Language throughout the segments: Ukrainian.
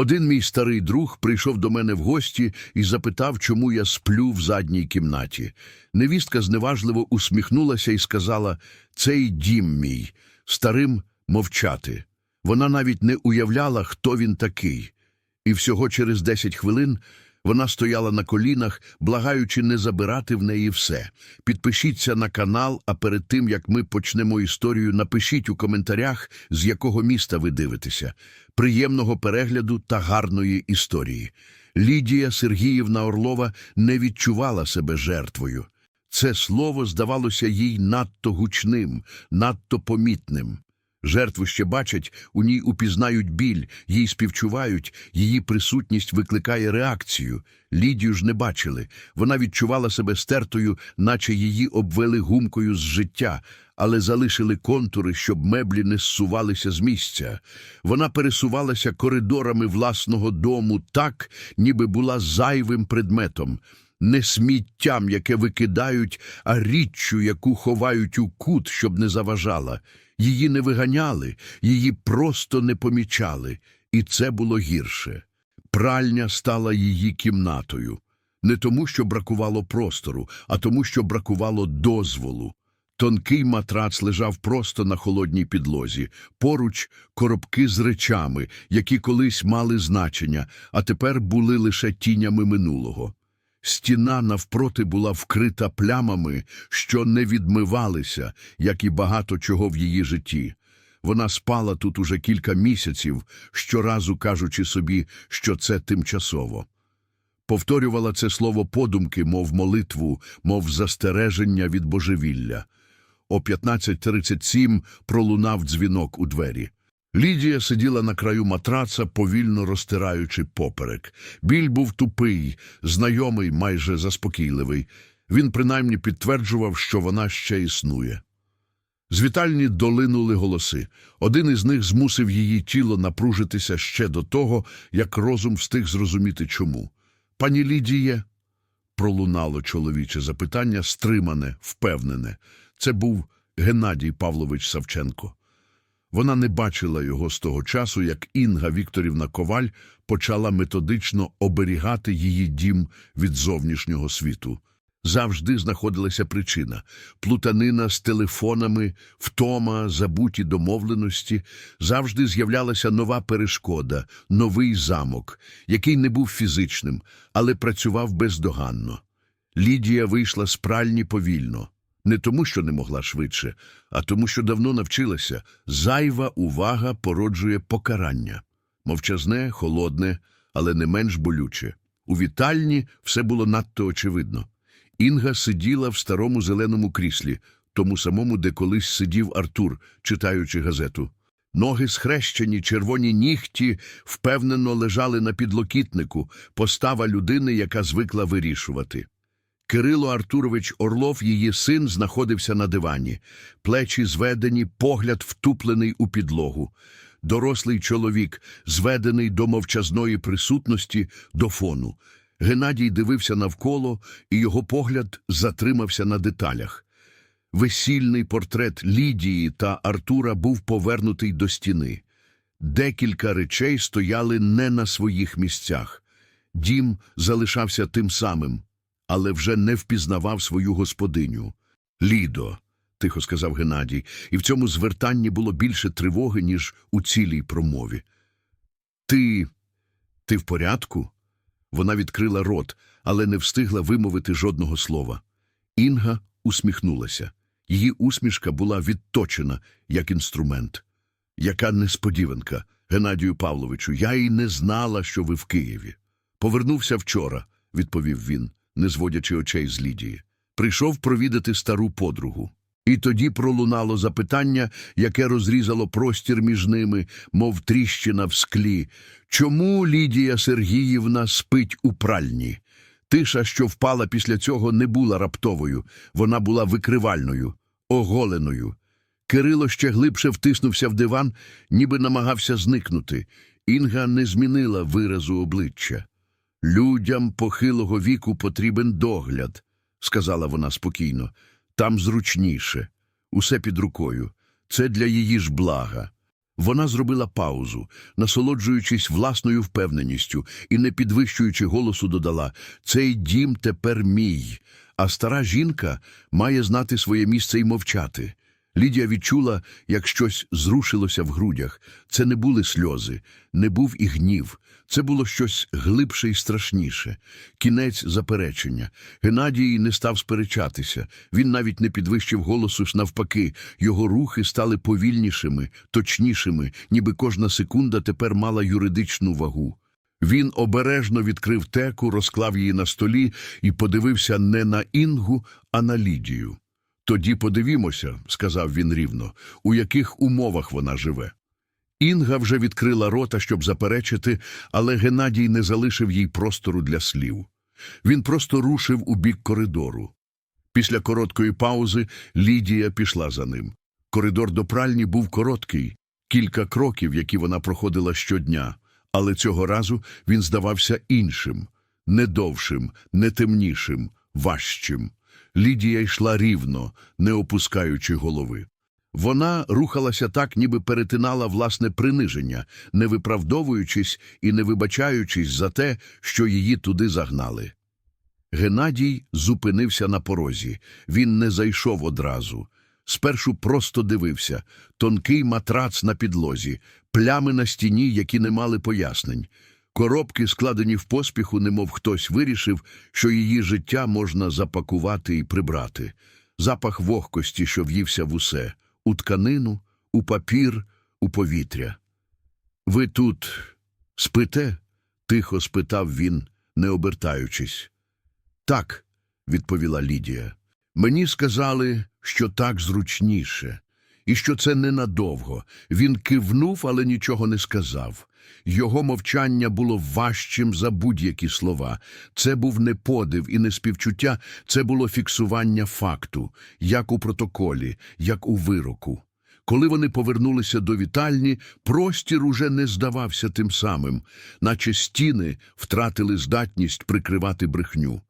Один мій старий друг прийшов до мене в гості і запитав, чому я сплю в задній кімнаті. Невістка зневажливо усміхнулася і сказала: Цей дім мій, старим мовчати. Вона навіть не уявляла, хто він такий. І всього через десять хвилин вона стояла на колінах, благаючи не забирати в неї все. Підпишіться на канал, а перед тим, як ми почнемо історію, напишіть у коментарях, з якого міста ви дивитеся. Приємного перегляду та гарної історії. Лідія Сергіївна Орлова не відчувала себе жертвою. Це слово здавалося їй надто гучним, надто помітним. Жертву ще бачать, у ній упізнають біль, їй співчувають, її присутність викликає реакцію. Лідію ж не бачили. Вона відчувала себе стертою, наче її обвели гумкою з життя, але залишили контури, щоб меблі не зсувалися з місця. Вона пересувалася коридорами власного дому так, ніби була зайвим предметом. Не сміттям, яке викидають, а річчю, яку ховають у кут, щоб не заважала. Її не виганяли, її просто не помічали, і це було гірше. Пральня стала її кімнатою. Не тому, що бракувало простору, а тому, що бракувало дозволу. Тонкий матрац лежав просто на холодній підлозі, поруч коробки з речами, які колись мали значення, а тепер були лише тінями минулого. Стіна навпроти була вкрита плямами, що не відмивалися, як і багато чого в її житті. Вона спала тут уже кілька місяців, щоразу кажучи собі, що це тимчасово. Повторювала це слово подумки, мов молитву, мов застереження від божевілля. О 15.37 пролунав дзвінок у двері. Лідія сиділа на краю матраца, повільно розтираючи поперек. Біль був тупий, знайомий, майже заспокійливий. Він принаймні підтверджував, що вона ще існує. З вітальні долинули голоси. Один із них змусив її тіло напружитися ще до того, як розум встиг зрозуміти чому. Пані Лідіє, пролунало чоловіче запитання, стримане, впевнене. Це був Геннадій Павлович Савченко. Вона не бачила його з того часу, як Інга Вікторівна Коваль почала методично оберігати її дім від зовнішнього світу. Завжди знаходилася причина – плутанина з телефонами, втома, забуті домовленості. Завжди з'являлася нова перешкода, новий замок, який не був фізичним, але працював бездоганно. Лідія вийшла з пральні повільно. Не тому, що не могла швидше, а тому, що давно навчилася. Зайва увага породжує покарання. Мовчазне, холодне, але не менш болюче. У вітальні все було надто очевидно. Інга сиділа в старому зеленому кріслі, тому самому, де колись сидів Артур, читаючи газету. Ноги схрещені, червоні нігті впевнено лежали на підлокітнику, постава людини, яка звикла вирішувати. Кирило Артурович Орлов, її син, знаходився на дивані. Плечі зведені, погляд втуплений у підлогу. Дорослий чоловік, зведений до мовчазної присутності, до фону. Геннадій дивився навколо, і його погляд затримався на деталях. Весільний портрет Лідії та Артура був повернутий до стіни. Декілька речей стояли не на своїх місцях. Дім залишався тим самим але вже не впізнавав свою господиню. Лідо, тихо сказав Геннадій, і в цьому звертанні було більше тривоги, ніж у цілій промові. Ти. ти в порядку? Вона відкрила рот, але не встигла вимовити жодного слова. Інга усміхнулася. Її усмішка була відточена, як інструмент. Яка несподіванка, Геннадію Павловичу, я й не знала, що ви в Києві. Повернувся вчора, відповів він не зводячи очей з Лідії. Прийшов провідати стару подругу. І тоді пролунало запитання, яке розрізало простір між ними, мов тріщина в склі. Чому Лідія Сергіївна спить у пральні? Тиша, що впала після цього, не була раптовою, вона була викривальною, оголеною. Кирило ще глибше втиснувся в диван, ніби намагався зникнути. Інга не змінила виразу обличчя. Людям похилого віку потрібен догляд, сказала вона спокійно. Там зручніше, усе під рукою. Це для її ж блага. Вона зробила паузу, насолоджуючись власною впевненістю і, не підвищуючи голосу, додала «Цей дім тепер мій, а стара жінка має знати своє місце і мовчати». Лідія відчула, як щось зрушилося в грудях. Це не були сльози, не був і гнів. Це було щось глибше і страшніше. Кінець заперечення. Геннадій не став сперечатися. Він навіть не підвищив голосу, навпаки. Його рухи стали повільнішими, точнішими, ніби кожна секунда тепер мала юридичну вагу. Він обережно відкрив теку, розклав її на столі і подивився не на Інгу, а на Лідію. Тоді подивімося, сказав він рівно, у яких умовах вона живе. Інга вже відкрила рота, щоб заперечити, але Геннадій не залишив їй простору для слів. Він просто рушив у бік коридору. Після короткої паузи Лідія пішла за ним. Коридор до пральні був короткий, кілька кроків, які вона проходила щодня, але цього разу він здавався іншим, не довшим, не важчим. Лідія йшла рівно, не опускаючи голови. Вона рухалася так, ніби перетинала власне приниження, не виправдовуючись і не вибачаючись за те, що її туди загнали. Геннадій зупинився на порозі. Він не зайшов одразу. Спершу просто дивився тонкий матрац на підлозі, плями на стіні, які не мали пояснень. Коробки, складені в поспіху, немов хтось вирішив, що її життя можна запакувати і прибрати. Запах вогкості, що в'ївся в усе – у тканину, у папір, у повітря. «Ви тут спите?» – тихо спитав він, не обертаючись. «Так», – відповіла Лідія. «Мені сказали, що так зручніше, і що це ненадовго. Він кивнув, але нічого не сказав. Його мовчання було важчим за будь-які слова. Це був не подив і не співчуття, це було фіксування факту, як у протоколі, як у вироку. Коли вони повернулися до вітальні, простір уже не здавався тим самим, наче стіни втратили здатність прикривати брехню.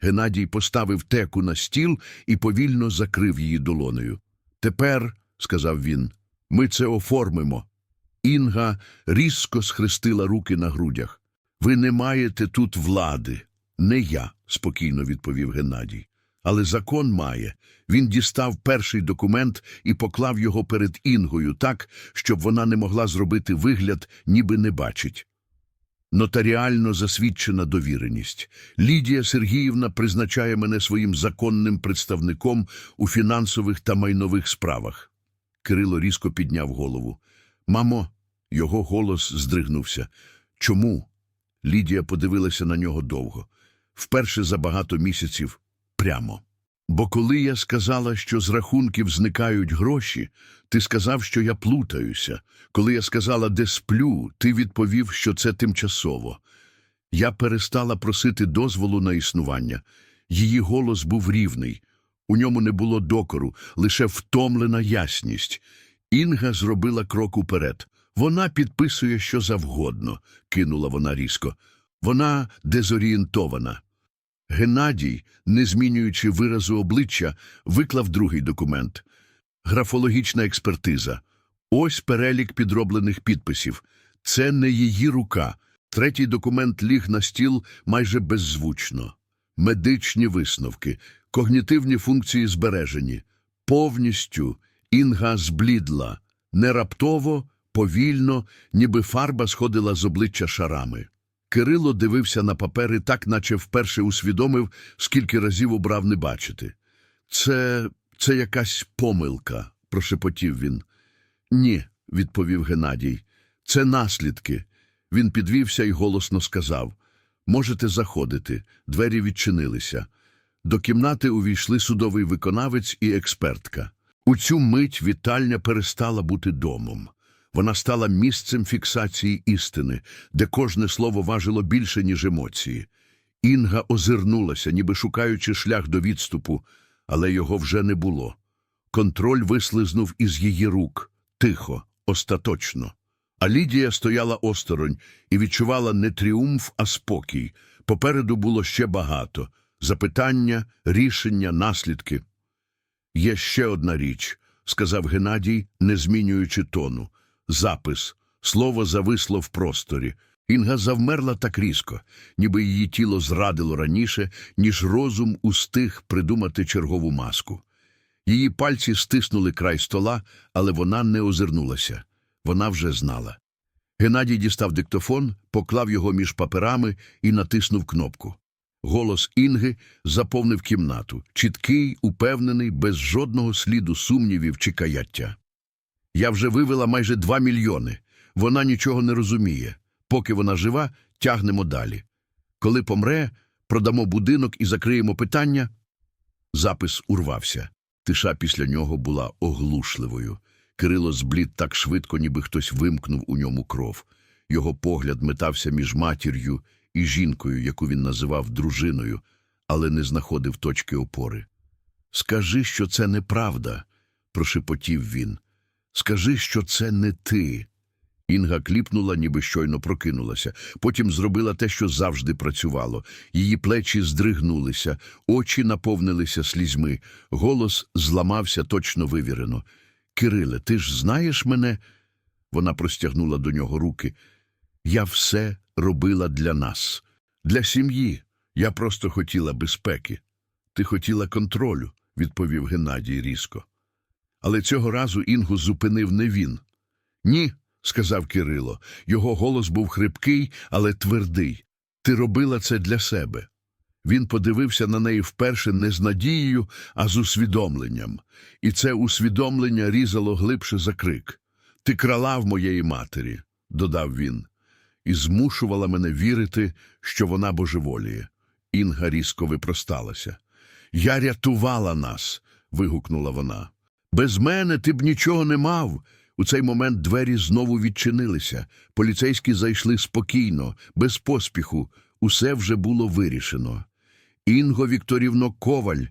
Геннадій поставив теку на стіл і повільно закрив її долонею. Тепер, сказав він, ми це оформимо. Інга різко схрестила руки на грудях. Ви не маєте тут влади. Не я, спокійно відповів Геннадій. Але закон має. Він дістав перший документ і поклав його перед Інгою так, щоб вона не могла зробити вигляд, ніби не бачить. Нотаріально засвідчена довіреність. Лідія Сергіївна призначає мене своїм законним представником у фінансових та майнових справах. Кирило різко підняв голову. Мамо, його голос здригнувся. Чому? Лідія подивилася на нього довго. Вперше за багато місяців прямо. Бо коли я сказала, що з рахунків зникають гроші, ти сказав, що я плутаюся. Коли я сказала, де сплю, ти відповів, що це тимчасово. Я перестала просити дозволу на існування. Її голос був рівний. У ньому не було докору, лише втомлена ясність. Інга зробила крок уперед. Вона підписує що завгодно, кинула вона різко. Вона дезорієнтована. Геннадій, не змінюючи виразу обличчя, виклав другий документ. Графологічна експертиза. Ось перелік підроблених підписів. Це не її рука. Третій документ ліг на стіл майже беззвучно. Медичні висновки, когнітивні функції збережені. Повністю Інга зблідла. Не раптово, повільно, ніби фарба сходила з обличчя шарами. Кирило дивився на папери так, наче вперше усвідомив, скільки разів обрав не бачити. Це це якась помилка, прошепотів він. Ні, відповів Геннадій. Це наслідки. Він підвівся і голосно сказав Можете заходити. Двері відчинилися. До кімнати увійшли судовий виконавець і експертка. У цю мить вітальня перестала бути домом. Вона стала місцем фіксації істини, де кожне слово важило більше, ніж емоції. Інга озирнулася, ніби шукаючи шлях до відступу, але його вже не було. Контроль вислизнув із її рук тихо, остаточно. А Лідія стояла осторонь і відчувала не тріумф, а спокій. Попереду було ще багато запитання, рішення, наслідки. Є ще одна річ, сказав Геннадій, не змінюючи тону. Запис. Слово зависло в просторі. Інга завмерла так різко, ніби її тіло зрадило раніше, ніж розум устиг придумати чергову маску. Її пальці стиснули край стола, але вона не озирнулася. Вона вже знала. Геннадій дістав диктофон, поклав його між паперами і натиснув кнопку. Голос Інги заповнив кімнату, чіткий, упевнений, без жодного сліду сумнівів чи каяття. Я вже вивела майже два мільйони. Вона нічого не розуміє. Поки вона жива, тягнемо далі. Коли помре, продамо будинок і закриємо питання. Запис урвався. Тиша після нього була оглушливою. Кирило зблід так швидко, ніби хтось вимкнув у ньому кров. Його погляд метався між матір'ю і жінкою, яку він називав дружиною, але не знаходив точки опори. Скажи, що це неправда, прошепотів він. Скажи, що це не ти. Інга кліпнула, ніби щойно прокинулася. Потім зробила те, що завжди працювало. Її плечі здригнулися, очі наповнилися слізьми, голос зламався точно вивірено. Кириле, ти ж знаєш мене? Вона простягнула до нього руки. Я все робила для нас, для сім'ї. Я просто хотіла безпеки. Ти хотіла контролю, відповів Геннадій різко. Але цього разу Інгу зупинив не він. Ні, сказав Кирило. Його голос був хрипкий, але твердий. Ти робила це для себе. Він подивився на неї вперше не з надією, а з усвідомленням. І це усвідомлення різало глибше за крик. Ти крала в моєї матері, додав він, і змушувала мене вірити, що вона божеволіє. Інга різко випросталася. Я рятувала нас. вигукнула вона. Без мене ти б нічого не мав. У цей момент двері знову відчинилися. Поліцейські зайшли спокійно, без поспіху. Усе вже було вирішено. Інго Вікторівно Коваль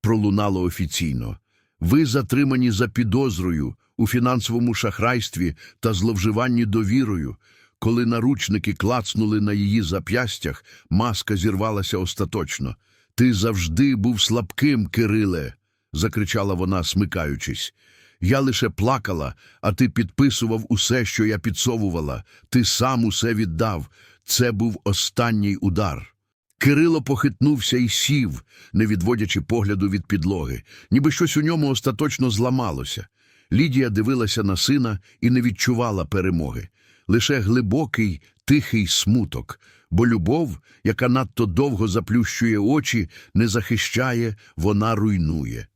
пролунало офіційно. Ви затримані за підозрою у фінансовому шахрайстві та зловживанні довірою. Коли наручники клацнули на її зап'ястях, маска зірвалася остаточно. Ти завжди був слабким, Кириле, закричала вона, смикаючись. Я лише плакала, а ти підписував усе, що я підсовувала. Ти сам усе віддав. Це був останній удар. Кирило похитнувся і сів, не відводячи погляду від підлоги, ніби щось у ньому остаточно зламалося. Лідія дивилася на сина і не відчувала перемоги. Лише глибокий, тихий смуток, бо любов, яка надто довго заплющує очі, не захищає, вона руйнує.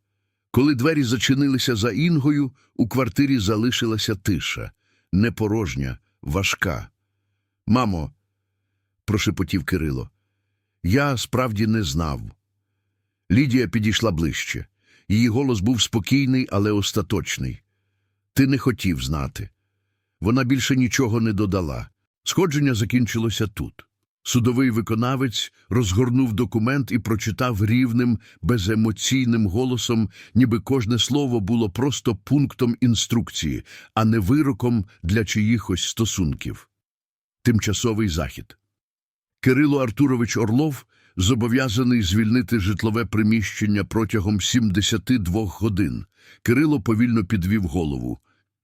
Коли двері зачинилися за Інгою, у квартирі залишилася тиша, непорожня, важка. Мамо, прошепотів Кирило, я справді не знав. Лідія підійшла ближче. Її голос був спокійний, але остаточний. Ти не хотів знати. Вона більше нічого не додала. Сходження закінчилося тут. Судовий виконавець розгорнув документ і прочитав рівним, беземоційним голосом, ніби кожне слово було просто пунктом інструкції, а не вироком для чиїхось стосунків. Тимчасовий захід. Кирило Артурович Орлов зобов'язаний звільнити житлове приміщення протягом 72 годин. Кирило повільно підвів голову.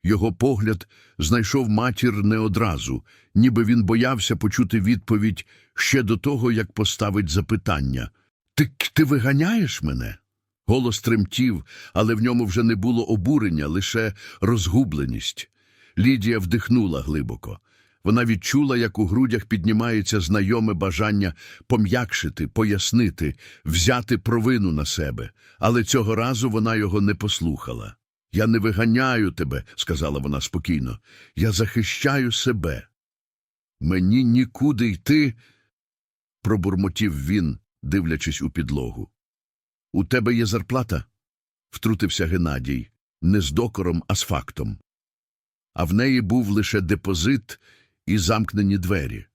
Його погляд знайшов матір не одразу, ніби він боявся почути відповідь ще до того, як поставить запитання. Ти, ти виганяєш мене? Голос тремтів, але в ньому вже не було обурення, лише розгубленість. Лідія вдихнула глибоко. Вона відчула, як у грудях піднімається знайоме бажання пом'якшити, пояснити, взяти провину на себе, але цього разу вона його не послухала. Я не виганяю тебе, сказала вона спокійно. Я захищаю себе. Мені нікуди йти, пробурмотів він, дивлячись у підлогу. У тебе є зарплата? втрутився Геннадій, не з докором, а з фактом. А в неї був лише депозит і замкнені двері.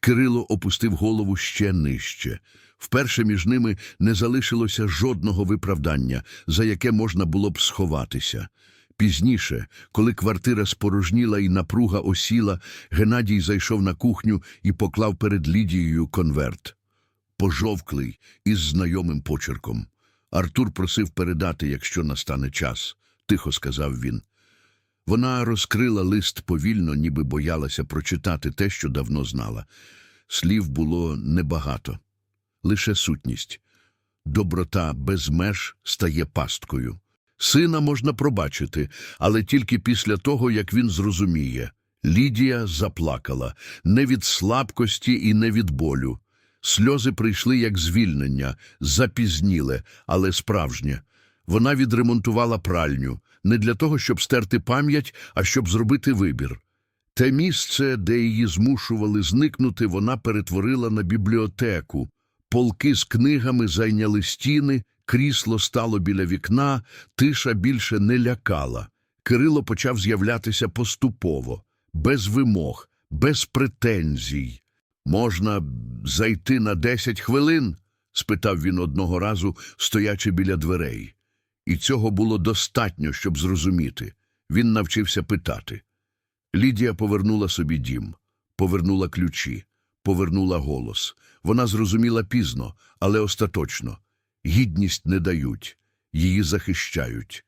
Кирило опустив голову ще нижче. Вперше між ними не залишилося жодного виправдання, за яке можна було б сховатися. Пізніше, коли квартира спорожніла і напруга осіла, Геннадій зайшов на кухню і поклав перед Лідією конверт. Пожовклий, із знайомим почерком. Артур просив передати, якщо настане час, тихо сказав він. Вона розкрила лист повільно, ніби боялася прочитати те, що давно знала. Слів було небагато, лише сутність. Доброта без меж стає пасткою. Сина можна пробачити, але тільки після того, як він зрозуміє. Лідія заплакала не від слабкості і не від болю. Сльози прийшли як звільнення, запізніле, але справжнє. Вона відремонтувала пральню не для того, щоб стерти пам'ять, а щоб зробити вибір. Те місце, де її змушували зникнути, вона перетворила на бібліотеку. Полки з книгами зайняли стіни, крісло стало біля вікна, тиша більше не лякала. Кирило почав з'являтися поступово, без вимог, без претензій. Можна зайти на десять хвилин? спитав він одного разу, стоячи біля дверей. І цього було достатньо, щоб зрозуміти. Він навчився питати. Лідія повернула собі дім, повернула ключі, повернула голос. Вона зрозуміла пізно, але остаточно. Гідність не дають, її захищають.